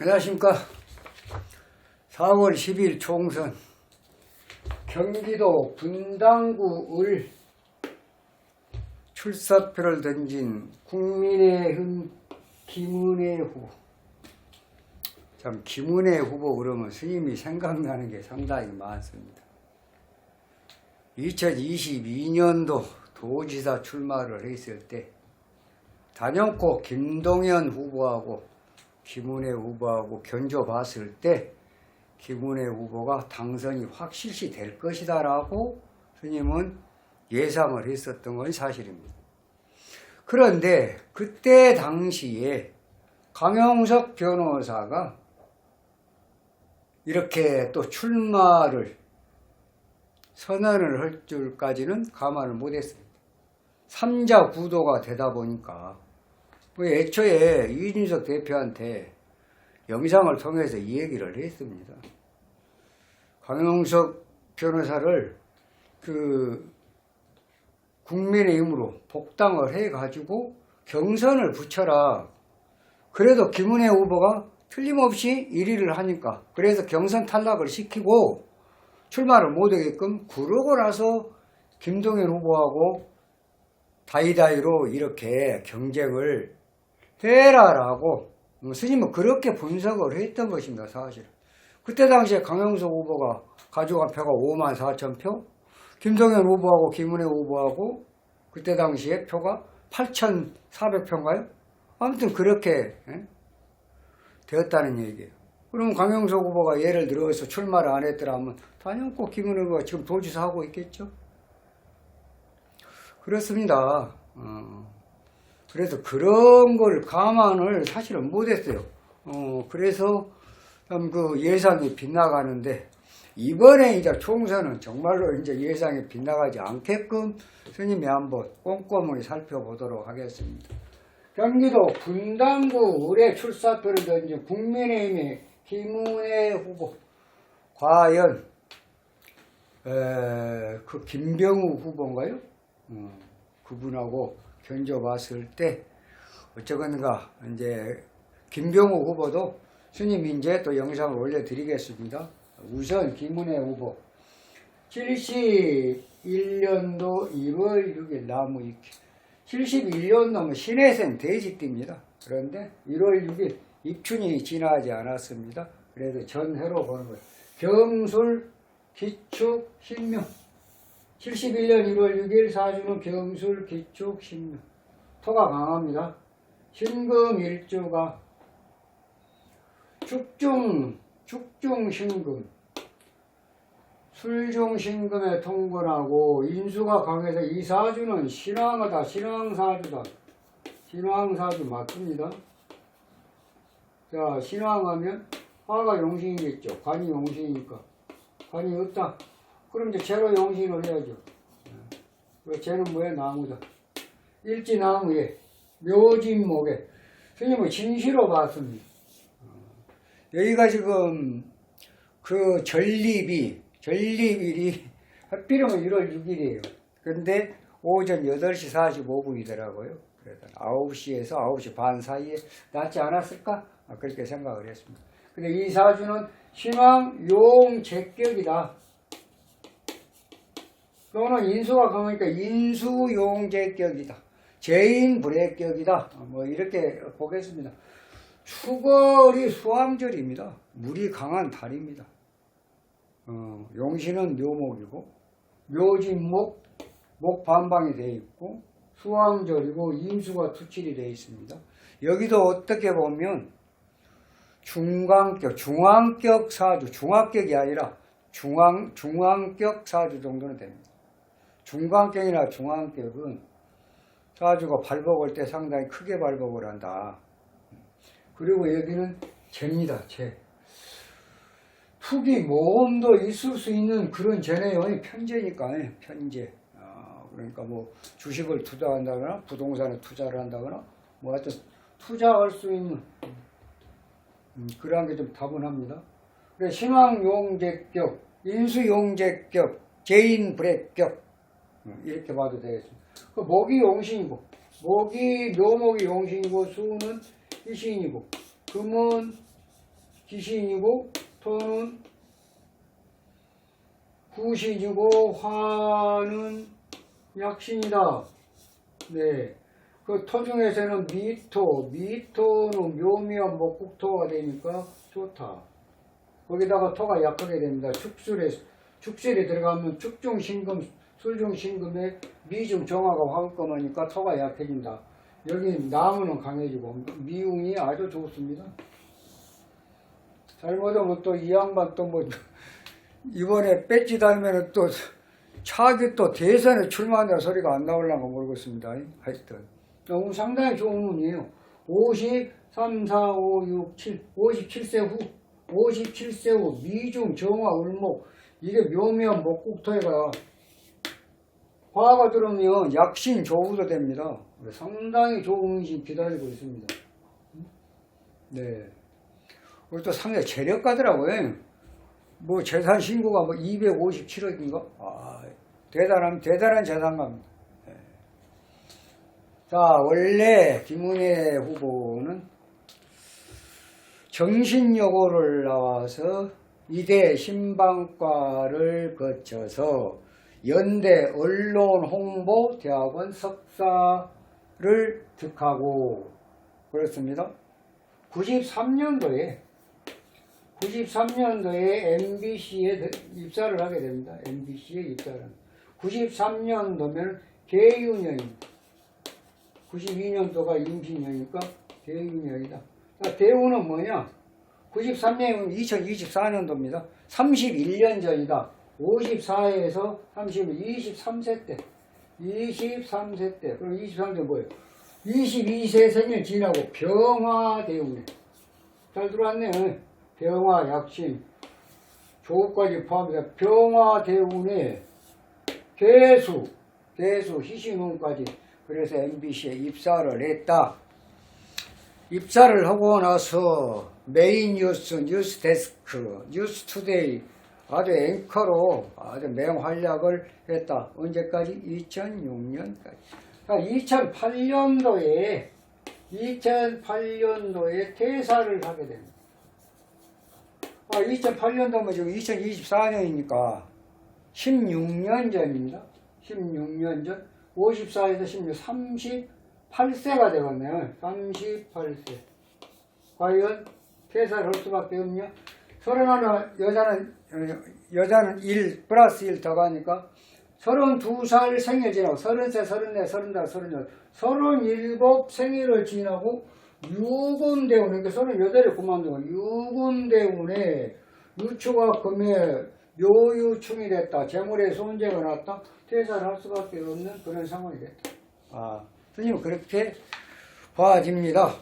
안녕하십니까. 4월 10일 총선 경기도 분당구 을 출사표를 던진 국민의힘 김은혜 후보. 참 김은혜 후보 그러면 스님이 생각나는 게 상당히 많습니다. 2022년도 도지사 출마를 했을 때 단연코 김동연 후보하고 김은혜 후보하고 견줘봤을 때 김은혜 후보가 당선이 확실시 될 것이다 라고 스님은 예상을 했었던 건 사실입니다. 그런데 그때 당시에 강영석 변호사가 이렇게 또 출마를 선언을 할 줄까지는 감안을 못했습니다. 삼자 구도가 되다 보니까 뭐 애초에 이준석 대표한테 영상을 통해서 이 얘기를 했습니다. 강용석 변호사를 그 국민의힘으로 복당을 해가지고 경선을 붙여라. 그래도 김은혜 후보가 틀림없이 1위를 하니까 그래서 경선 탈락을 시키고 출마를 못하게끔 그러고 나서 김동연 후보하고 다이다이로 이렇게 경쟁을 해라라고 스님은 그렇게 분석을 했던 것입니다 사실 그때 당시에 강영석 후보가 가져간 표가 5만 4천 표 김동연 후보하고 김은혜 후보하고 그때 당시에 표가 8,400표인가요? 아무튼 그렇게 예? 되었다는 얘기예요. 그러면 강영석 후보가 예를 들어서 출마를 안 했더라면 단연코 김은혜 후보가 지금 도지사 하고 있겠죠? 그렇습니다. 어, 그래서 그런 걸 감안을 사실은 못했어요. 어, 그래서 참 그 예상이 빗나가는데 이번에 이제 총선은 정말로 이제 예상이 빗나가지 않게끔 스님이 한번 꼼꼼히 살펴보도록 하겠습니다. 경기도 분당구 의뢰 출사표를 던진 국민의힘의 김은혜 후보 과연 에, 그 김병우 후보인가요? 어, 그분하고 견줘봤을 때 어쩌건가 이제 김병우 후보도 스님 이제 또 영상을 올려드리겠습니다. 우선 김은혜 후보 71년도 1월 6일 나무 위키 71년도면 신혜생 돼지띠입니다. 그런데 1월 6일 입춘이 지나지 않았습니다. 그래서 전해로 보는 거예요. 경술, 기축, 신명 71년 1월 6일 사주는 경술, 기축, 신명 토가 강합니다. 신금 일주가 축중, 축중 신금. 술중 신금에 통근하고 인수가 강해서 이 사주는 신왕하다 신왕사주다. 신왕사주 맞습니다. 자 신왕하면 화가 용신이겠죠. 관이 용신이니까. 관이 없다 그럼 이제 재로 용신을 해야죠 그 재는 뭐야 나무다 일지나무에 묘진목에 스님은 진시로 봤습니다 여기가 지금 그 전립이 전립일이 하필이면 1월 6일이에요. 근데 오전 8시 45분이더라고요. 그래서 9시에서 9시 반 사이에 낫지 않았을까? 아, 그렇게 생각을 했습니다. 근데 이 사주는 신왕 용 제격이다. 또는 인수가 강하니까 인수용 제격이다. 제인 불액격이다. 뭐 이렇게 보겠습니다. 추걸이 수왕절입니다. 물이 강한 달입니다. 어, 용신은 묘목이고 묘진목 목 반방이 되어 있고 수왕절이고 임수가 투칠이 되어 있습니다. 여기도 어떻게 보면 중간격, 중앙격 사주, 중학격이 아니라 중앙, 중앙격 사주 정도는 됩니다. 중간격이나 중앙격은 사주가 발복할 때 상당히 크게 발복을 한다. 그리고 여기는 재입니다, 재. 투기 모험도 있을 수 있는 그런 재네요. 편제니까, 편제. 아, 그러니까 뭐 주식을 투자한다거나 부동산에 투자를 한다거나 뭐 하여튼 투자할 수 있는 음, 그러한 게 좀 다분합니다. 그래, 신왕용제격, 인수용제격, 제인불액격 음, 이렇게 봐도 되겠습니다. 그 목이 용신이고 목이 묘목이 용신이고 수는 일신이고 금은 기신이고 토는 구신이고 화는 약신이다. 네. 그 토 중에서는 미토, 미토는 묘미와 목국토가 되니까 좋다. 거기다가 토가 약하게 됩니다. 축술에, 축술에 들어가면 축중신금, 술중신금에 미중 정화가 황금하니까 토가 약해진다. 여기 나무는 강해지고 미운이 아주 좋습니다. 잘못하면 또 이 양반 또 뭐 이번에 배지 달면은 또 차기 또 대선에 출마한다는 소리가 안 나올란가 모르겠습니다. 하여튼 너무 상당히 좋은 운이에요. 50, 3, 4, 5, 6, 7, 57세 후 57세 후 미중 정화 을목 이게 묘면 목국토해가 화가 들어오면 약신 조우도 됩니다. 상당히 좋은 운이 기다리고 있습니다. 네. 그리고 또 상당히 재력가더라고요. 뭐 재산 신고가 뭐 257억인가? 아, 대단한, 대단한 재산가입니다. 예. 자, 원래 김은혜 후보는 정신여고를 나와서 이대 신방과를 거쳐서 연대 언론홍보대학원 석사를 득하고 그렇습니다. 93년도에 93년도에 MBC에 입사를 하게 됩니다. MBC에 입사를. 93년도면 개유년입니다. 92년도가 임신년이니까 개유년이다. 자, 대우는 뭐냐? 93년이면 2024년도입니다. 31년 전이다. 54에서 30, 23세 때. 23세 때. 그럼 23세 뭐예요? 22세 생일 지나고 병화 대운에. 잘 들어왔네. 병화, 약신, 조까지 포함해서 병화 대운에 개수, 개수, 희신운까지. 그래서 MBC에 입사를 했다. 입사를 하고 나서 메인 뉴스, 뉴스 데스크, 뉴스 투데이 아주 앵커로 아주 맹활약을 했다. 언제까지? 2006년까지. 2008년도에 2008년도에 퇴사를 하게 됩니다. 아, 2008년도면 지금 2024년이니까 16년 전입니다. 16년 전 54에서 16, 38세가 되겠네요. 38세. 과연 퇴사를 할 수밖에 없냐? 서른 하나 여자는 어, 여자는 1 플러스 1더 가니까 32살 생일 지나고 33, 34, 35, 38, 37 생일을 지나고 유금대운에 그러니까 38에 그만두고 유금대운에 유추가 금에 묘유충이 됐다. 재물에 손재가 났다. 퇴사를 할 수밖에 없는 그런 상황이 됐다. 아, 스님은 그렇게 봐집니다.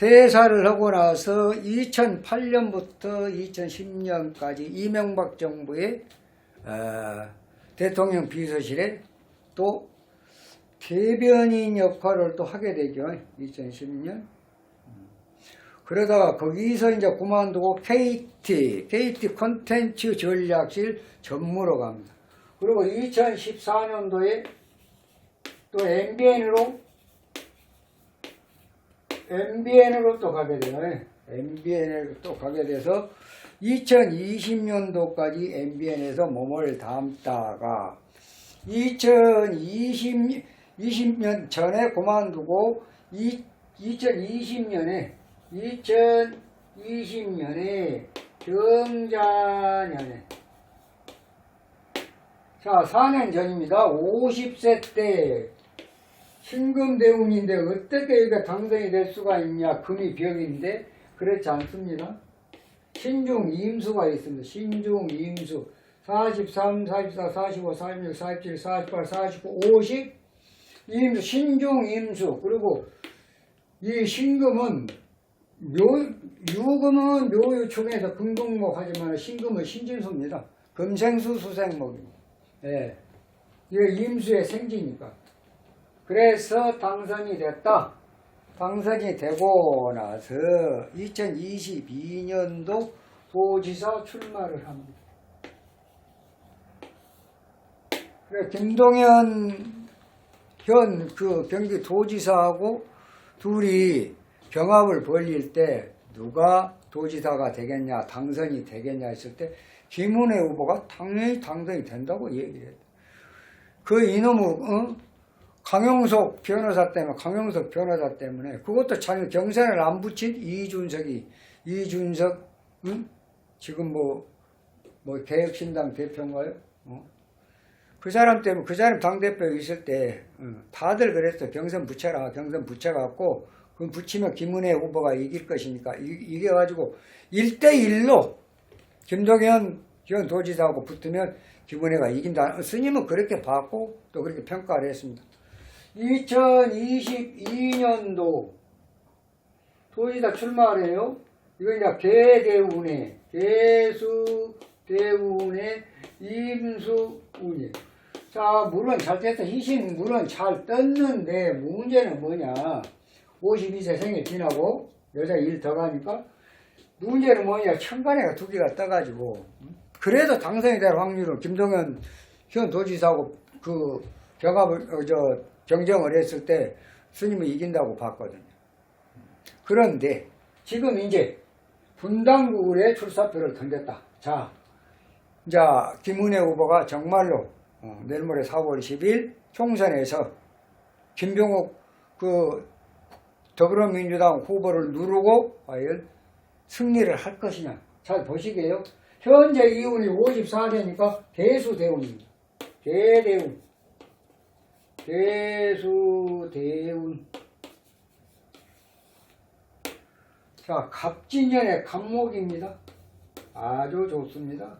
퇴사를 하고 나서 2008년부터 2010년까지 이명박 정부의 어, 대통령 비서실에 또 대변인 역할을 또 하게 되죠. 2010년. 그러다가 거기서 이제 그만두고 KT, KT 콘텐츠 전략실 전무로 갑니다. 그리고 2014년도에 또 MBN으로 MBN으로 또 가게 되네. MBN으로 또 가게 돼서 2020년도까지 MBN에서 몸을 담다가 2020, 20년 전에 그만두고 이, 2020년에 2020년에 경자년에 자 4년 전입니다. 50세 때 신금대운인데 어떻게 이게 당선이 될 수가 있냐 금이 벽인데 그렇지 않습니다. 신중 임수가 있습니다. 신중 임수 43, 44, 45, 46, 47, 48, 49, 50 임수 신중 임수 그리고 이 신금은 묘 유금은 묘유축에서 금동목 하지만 신금은 신진수입니다. 금생수 수생목입니다. 예. 이거 임수의 생지니까. 그래서 당선이 됐다. 당선이 되고 나서 2022년도 도지사 출마를 합니다. 그래, 김동현 현 그 경기 도지사하고 둘이 경합을 벌릴 때 누가 도지사가 되겠냐, 당선이 되겠냐 했을 때 김은혜 후보가 당연히 당선이 된다고 얘기해요. 그 이놈의 어? 강용석 변호사 때문에 강용석 변호사 때문에 그것도 참 경선을 안 붙인 이준석이 이준석 응? 지금 뭐뭐 개혁신당 대표인가요? 어? 그 사람 때문에 그 사람 당 대표 있을 때 응, 다들 그랬어 경선 붙여라 경선 붙여갖고 그럼 붙이면 김은혜 후보가 이길 것이니까 이, 이겨가지고 1대1로 김동현 현 도지사하고 붙으면 김은혜가 이긴다 스님은 그렇게 봤고 또 그렇게 평가를 했습니다 2022년도. 도지사 출마를 해요. 이거 이제 개대운에 개수대운에 임수운이 자 물은 잘 됐다. 희신 물은 잘 떴는데 문제는 뭐냐? 52세 생일 지나고 여자 일 더 가니까 문제는 뭐냐? 천간에가 두 개가 떠가지고. 그래도 당선이 될 확률은 김동현 현 도지사하고 그 경합을 어, 저 경쟁을 했을 때 스님이 이긴다고 봤거든요. 그런데 지금 이제 분당구에 출사표를 던졌다. 자, 이제 김은혜 후보가 정말로 어, 내일 모레 4월 10일 총선에서 김병욱 그 더불어민주당 후보를 누르고 과연 승리를 할 것이냐. 잘 보시게요. 현재 이운이 54세니까 대수대운입니다. 대대운. 대수 대운. 자, 갑진년의 갑목입니다. 아주 좋습니다.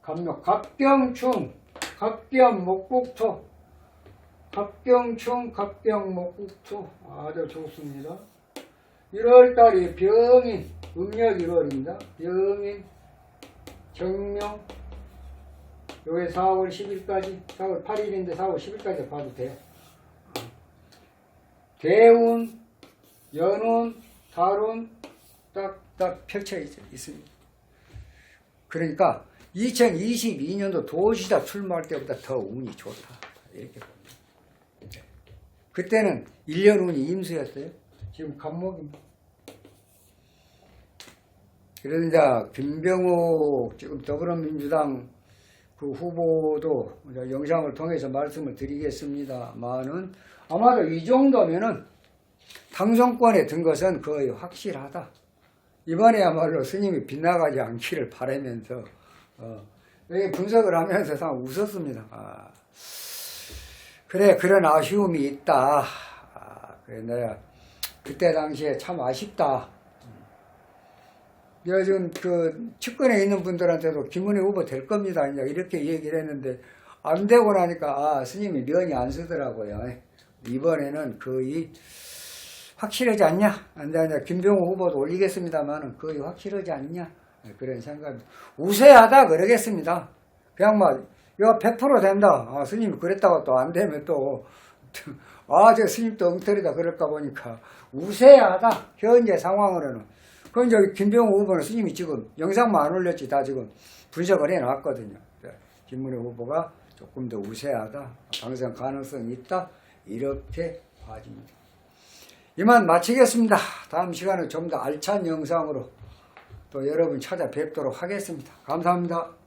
갑목, 갑병충, 갑병, 목국토, 갑병충, 갑병, 목국토. 아주 좋습니다. 1월달이 병인, 음력 1월입니다. 병인, 정명, 요게 4월 10일까지, 4월 8일인데 4월 10일까지 봐도 돼요. 대운, 연운, 달운 딱 딱 펼쳐 있- 있습니다. 그러니까 2022년도 도시다 출마할 때보다 더 운이 좋다. 이렇게 봅니다. 네. 그때는 1년 운이 임수였어요. 지금 간목입니다. 그래서 이제 김병욱 지금 더불어민주당 그 후보도 영상을 통해서 말씀을 드리겠습니다만은 아마도 이 정도면은 당선권에 든 것은 거의 확실하다. 이번에야말로 스님이 빗나가지 않기를 바라면서 어, 분석을 하면서 참 웃었습니다. 아, 그래 그런 아쉬움이 있다. 아, 그래 내가 그때 당시에 참 아쉽다. 요즘 그 측근에 있는 분들한테도 김은혜 후보 될 겁니다. 이제 이렇게 얘기를 했는데 안 되고 나니까 아, 스님이 면이 안 쓰더라고요. 이번에는 거의 확실하지 않냐? 안 돼. 김병호 후보도 올리겠습니다만은 거의 확실하지 않냐? 그런 생각입니다. 우세하다 그러겠습니다. 그냥 막, 이거 100% 된다. 아, 스님이 그랬다고 또 안 되면 또, 아, 저 스님 또 엉터리다 그럴까 보니까 우세하다. 현재 상황으로는. 그건 저기 김병호 후보는 스님이 지금 영상만 안 올렸지 다 지금 분석을 해 놨거든요. 김문혜 후보가 조금 더 우세하다. 당선 가능성이 있다. 이렇게 봐집니다. 이만 마치겠습니다. 다음 시간에 좀 더 알찬 영상으로 또 여러분 찾아뵙도록 하겠습니다. 감사합니다.